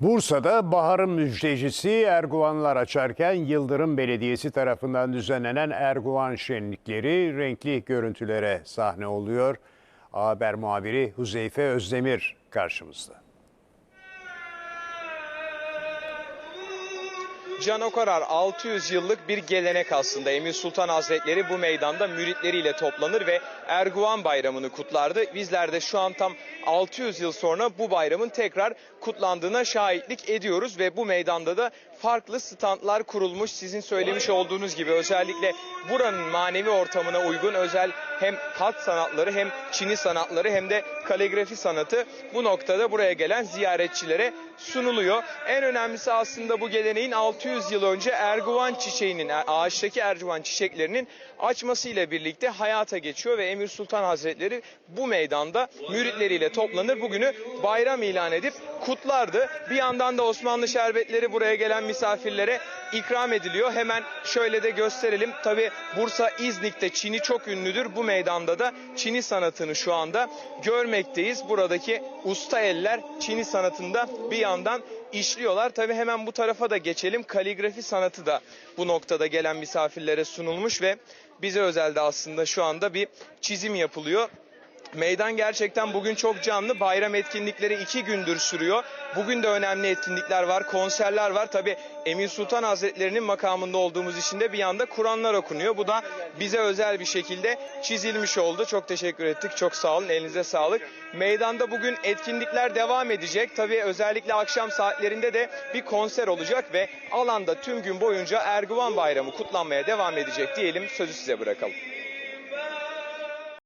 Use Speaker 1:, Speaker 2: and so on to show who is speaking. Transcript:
Speaker 1: Bursa'da baharın müjdecisi Erguvanlar açarken Yıldırım Belediyesi tarafından düzenlenen Erguvan şenlikleri renkli görüntülere sahne oluyor. Haber muhabiri Huzeyfe Özdemir karşımızda.
Speaker 2: Can Okarar 600 yıllık bir gelenek aslında. Emir Sultan Hazretleri bu meydanda müritleriyle toplanır ve Erguvan Bayramı'nı kutlardı. Bizler de şu an tam 600 yıl sonra bu bayramın tekrar kutlandığına şahitlik ediyoruz ve bu meydanda da farklı standlar kurulmuş. Sizin söylemiş olduğunuz gibi özellikle buranın manevi ortamına uygun özel hem hat sanatları hem çini sanatları hem de kaligrafi sanatı bu noktada buraya gelen ziyaretçilere sunuluyor. En önemlisi aslında bu geleneğin 600 yıl önce Erguvan çiçeğinin, ağaçtaki Erguvan çiçeklerinin açmasıyla birlikte hayata geçiyor ve Emir Sultan Hazretleri bu meydanda müritleriyle toplanır. Bugünü bayram ilan edip kutlardı. Bir yandan da Osmanlı şerbetleri buraya gelen misafirlere ikram ediliyor. Hemen şöyle de gösterelim. Tabi Bursa İznik'te Çin'i çok ünlüdür. Bu meydanda da Çin'i sanatını şu anda görmekteyiz. Buradaki usta eller Çin'i sanatında bir yandan işliyorlar. Tabi hemen bu tarafa da geçelim. Kaligrafi sanatı da bu noktada gelen misafirlere sunulmuş ve bize özelde aslında şu anda bir çizim yapılıyor. Meydan gerçekten bugün çok canlı. Bayram etkinlikleri iki gündür sürüyor. Bugün de önemli etkinlikler var, konserler var. Tabi Emir Sultan Hazretleri'nin makamında olduğumuz için de bir yanda Kur'anlar okunuyor. Bu da bize özel bir şekilde çizilmiş oldu. Çok teşekkür ettik. Çok sağ olun. Elinize sağlık. Meydanda bugün etkinlikler devam edecek. Tabi özellikle akşam saatlerinde de bir konser olacak ve alanda tüm gün boyunca Erguvan Bayramı kutlanmaya devam edecek diyelim. Sözü size bırakalım.